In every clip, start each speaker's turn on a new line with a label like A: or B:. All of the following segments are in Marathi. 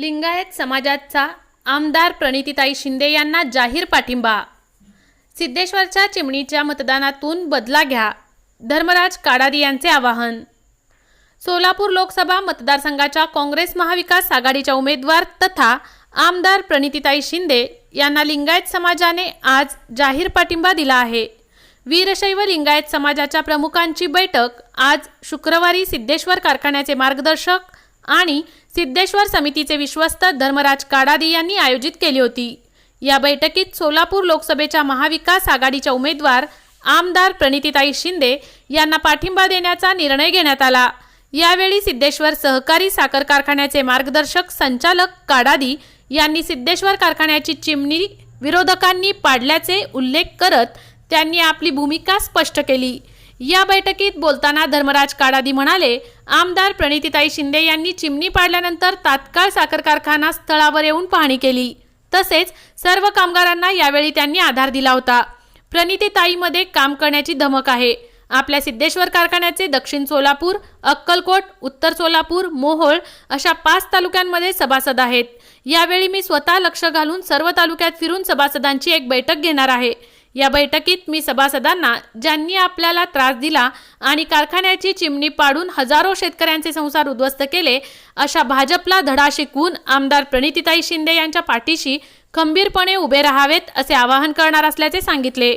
A: लिंगायत समाजाचा आमदार प्रणितीताई शिंदे यांना जाहीर पाठिंबा. सिद्धेश्वरच्या चिमणीच्या मतदानातून बदला घ्या. धर्मराज काडारी यांचे आवाहन. सोलापूर लोकसभा मतदारसंघाच्या काँग्रेस महाविकास आघाडीच्या उमेदवार तथा आमदार प्रणितीताई शिंदे यांना लिंगायत समाजाने आज जाहीर पाठिंबा दिला आहे. वीरशैव लिंगायत समाजाच्या प्रमुखांची बैठक आज शुक्रवारी सिद्धेश्वर कारखान्याचे मार्गदर्शक आणि सिद्धेश्वर समितीचे विश्वस्त धर्मराज काडादी यांनी आयोजित केली होती. या बैठकीत सोलापूर लोकसभेच्या महाविकास आघाडीच्या उमेदवार आमदार प्रणितीताई शिंदे यांना पाठिंबा देण्याचा निर्णय घेण्यात आला. यावेळी सिद्धेश्वर सहकारी साखर कारखान्याचे मार्गदर्शक संचालक काडादी यांनी सिद्धेश्वर कारखान्याची चिमणी विरोधकांनी पाडल्याचे उल्लेख करत त्यांनी आपली भूमिका स्पष्ट केली. या बैठकीत बोलताना धर्मराज काडादी म्हणाले आमदार प्रणितीताई शिंदे यांनी चिमणी पाडल्यानंतर तात्काळ साखर कारखाना स्थळावर येऊन पाहणी केली. तसेच सर्व कामगारांना यावेळी त्यांनी आधार दिला होता. प्रणितीताईमध्ये काम करण्याची धमक आहे. आपल्या सिद्धेश्वर कारखान्याचे दक्षिण सोलापूर अक्कलकोट उत्तर सोलापूर मोहोळ अशा पाच तालुक्यांमध्ये सभासद आहेत. यावेळी मी स्वतः लक्ष घालून सर्व तालुक्यात फिरून सभासदांची एक बैठक घेणार आहे. या बैठकीत मी सभासदांना ज्यांनी आपल्याला त्रास दिला आणि कारखान्याची चिमणी पाडून हजारो शेतकऱ्यांचे संसार उद्ध्वस्त केले अशा भाजपला धडा शिकवून आमदार प्रणितीताई शिंदे यांच्या पाठीशी खंबीरपणे उभे राहावेत असे आवाहन करणार असल्याचे सांगितले.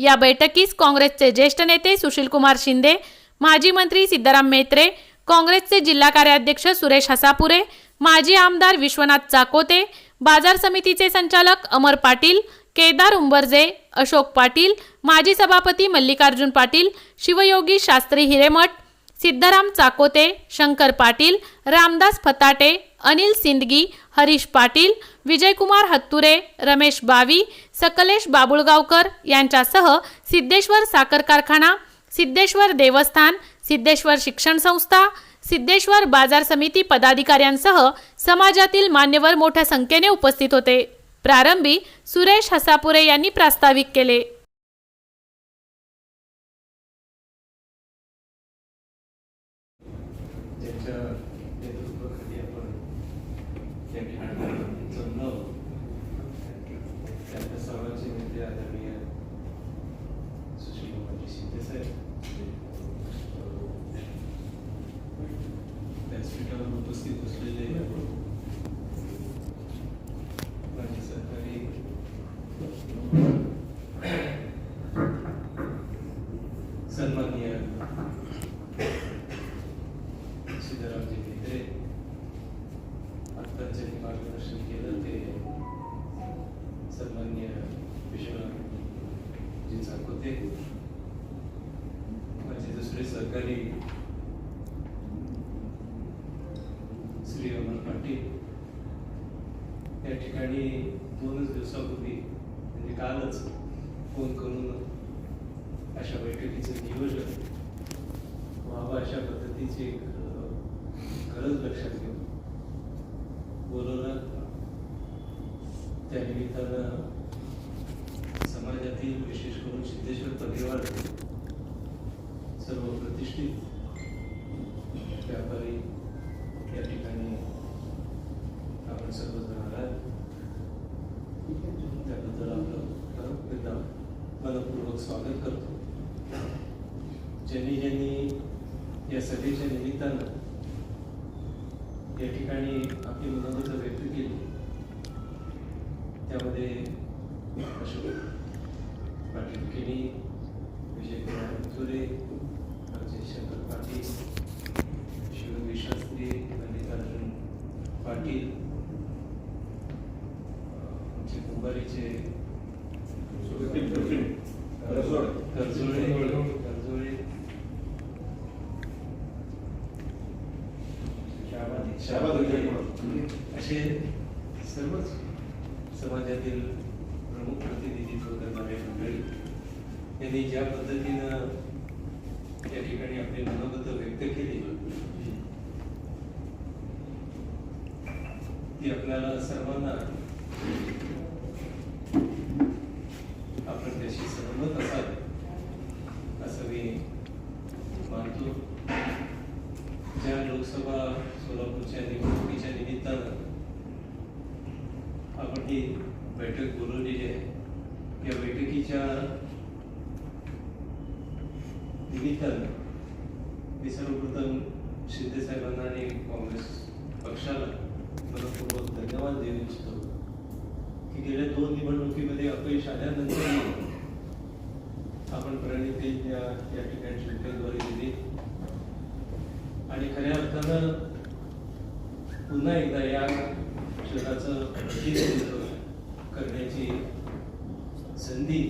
A: या बैठकीस काँग्रेसचे ज्येष्ठ नेते सुशीलकुमार शिंदे माजी मंत्री सिद्धाराम मेत्रे काँग्रेसचे जिल्हा कार्याध्यक्ष सुरेश हसापुरे माजी आमदार विश्वनाथ चाकोते बाजार समितीचे संचालक अमर पाटील केदार उंबरजे अशोक पाटील माजी सभापती मल्लिकार्जुन पाटील शिवयोगी शास्त्री हिरेमठ सिद्धराम चाकोते शंकर पाटील रामदास फताटे अनिल सिंदगी हरीश पाटील विजयकुमार हत्तुरे रमेश बावी सकलेश बाबुळगावकर यांच्यासह सिद्धेश्वर साखर कारखाना सिद्धेश्वर देवस्थान सिद्धेश्वर शिक्षण संस्था सिद्धेश्वर बाजार समिती पदाधिकाऱ्यांसह समाजातील मान्यवर मोठ्या संख्येने उपस्थित होते. प्रारंभी सुरेश हसापुरे यांनी प्रास्ताविक केले
B: ज्यांच्या नेतृत्वाखाली आपण त्या ठिकाणी जमलो त्यांच्या सर्वांचे नेते आदरणीय सुशीलकुमारजी शिंदे साहेब व्यासपीठावर उपस्थित असलेले माझे सहकारी सन्माननीय सिद्धरामजी भित्रे आत्ताच ज्यांनी मार्गदर्शन केलं ते सन्मान्य विश्वनाथजी चाकोते माझे दुसरे सहकारी श्री अमर पाटील या ठिकाणी दोनच दिवसापूर्वी म्हणजे कालच फोन करून अशा बैठकीचं नियोजन व्हावं अशा पद्धतीची एक गरज लक्षात घेऊन बोलवलं. त्या निमित्तानं समाजातील विशेष करून सिद्धेश्वर परिवार सर्व प्रतिष्ठित व्यापारी या ठिकाणी आपण सर्वजण आहात त्याबद्दल आपलं परत एकदा मनपूर्वक स्वागत करतो. ज्यांनी ज्यांनी या सभेच्या निमित्तानं या ठिकाणी आपली मनोगत व्यक्त केली. त्यामध्ये अशोक पाटील केणी विजयकुमार तुरे अजय शंकर पाटील शिवयोगी शास्त्री मल्लिकार्जुन पाटील अं, आमचे कुंभारीचे कर्जुळे कर्जुळे असे सर्वच समाजातील प्रमुख प्रतिनिधित्व करणारे मंडळी यांनी ज्या पद्धतीनं या ठिकाणी आपली मनोगत व्यक्त केली ती आपल्याला सर्वांना आपण त्याशी सहमत असावे असं मी मानतो ज्या लोकसभा सोलापूरच्या निवडणुकीच्या निमित्तानं मोठी बैठक बोलवलेली आहे या बैठकीच्या निमित्तानं मी सर्वप्रथम शिंदे साहेबांना आणि काँग्रेस पक्षाला मनपूर्वक धन्यवाद देऊ इच्छितो. की गेल्या दोन निवडणुकीमध्ये अपयश आल्यानंतर आपण प्रणिती या या ठिकाणी उमेदवारी दिली. आणि खऱ्या अर्थानं पुन्हा एकदा या शहराचं करण्याची संधी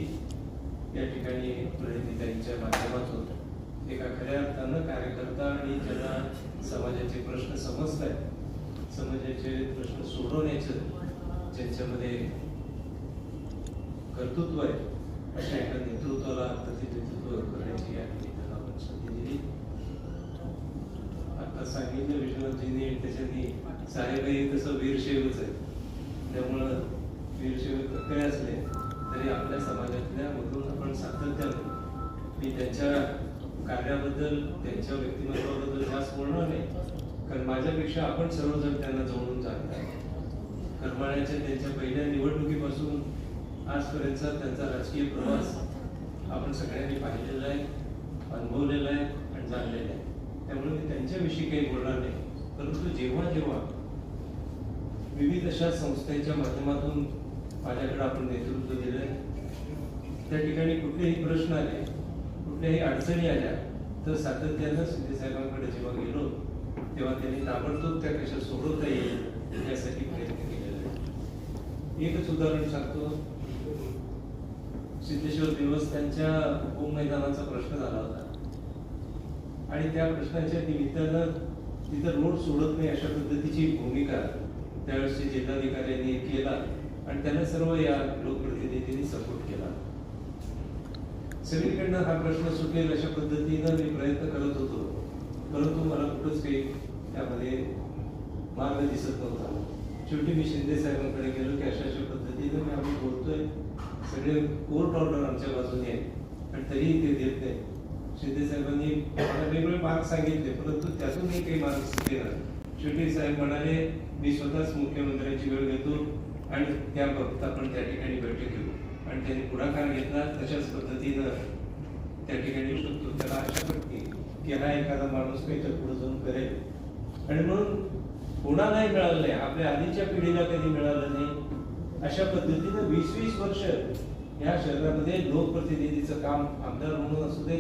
B: या ठिकाणी प्रणितीताईंच्या माध्यमातून एका खऱ्या अर्थानं कार्यकर्ता आणि ज्यांना समाजाचे प्रश्न समजत आहेत समाजाचे प्रश्न सोडवण्याचं ज्यांच्यामध्ये कर्तृत्व आहे अशा एका नेतृत्वाला प्रतिनिधित्व करण्याची या ठिकाणी आपण संधी दिली. आता सांगितलं विश्वनाथजींनी त्याच्यानी साहेबही तसं वीरशैवच आहे त्यामुळं वीरशैव असले तरी आपल्या समाजातल्या मधून आपण सातत्यानं मी त्यांच्या कार्याबद्दल त्यांच्या व्यक्तिमत्वाबद्दल जास्त बोलणार नाही कारण माझ्यापेक्षा आपण सर्वजण त्यांना जवळून जाणता करमाळ्याच्या त्यांच्या पहिल्या निवडणुकीपासून आजपर्यंतचा त्यांचा राजकीय प्रवास आपण सगळ्यांनी पाहिलेला आहे अनुभवलेला आहे आणि जाणलेला आहे. त्यामुळे मी त्यांच्याविषयी काही बोलणार नाही. परंतु जेव्हा जेव्हा विविध अशा संस्थेच्या माध्यमातून माझ्याकडे आपण नेतृत्व दिलंय. त्या ठिकाणी कुठलेही प्रश्न आले कुठल्याही अडचणी आल्या तर सातत्यानं शिंदे साहेबांकडे जेव्हा गेलो तेव्हा त्यांनी ताबडतोब त्या कशा सोडवता येईल यासाठी प्रयत्न केलेला आहे. एकच उदाहरण सांगतो. सिद्धेश्वर दिवस त्यांच्या मैदानाचा प्रश्न झाला होता. आणि त्या प्रश्नाच्या निमित्तानं तिथं रोड सोडत नाही अशा पद्धतीची भूमिका त्यावेळेस जिल्हाधिकाऱ्यांनी केला. आणि त्यांना सर्व या लोकप्रतिनिधींनी सपोर्ट केला. सगळीकडनं हा प्रश्न सुटेल अशा पद्धतीनं मी प्रयत्न करत होतो. परंतु मला कुठंच काही त्यामध्ये मार्ग दिसत नव्हता. शेवटी मी शिंदे साहेबांकडे गेलो की अशा अशा पद्धतीनं मी आम्ही बोलतोय. सगळे कोर्ट ऑर्डर आमच्या बाजूने आहे आणि तरीही ते देत नाही शिंदे साहेबांनी मला वेगवेगळे मार्ग सांगितले परंतु त्यातूनही काही मार्ग दिला शेवटी साहेब म्हणाले मी स्वतःच मुख्यमंत्र्यांची वेळ घेतो. आणि त्याबाबत आपण त्या ठिकाणी बैठक घेऊ. आणि त्यांनी पुढाकार घेतला तशाच पद्धतीनं त्या ठिकाणी शकतो त्याला आशा पटली की हा एखादा माणूस काहीतरी पुढे जाऊन करेल. आणि म्हणून कोणालाही मिळालं नाही. आपल्या आधीच्या पिढीला कधी मिळालं नाही? अशा पद्धतीनं वीस वीस वर्ष या शहरामध्ये लोकप्रतिनिधीचं काम आमदार म्हणून असू दे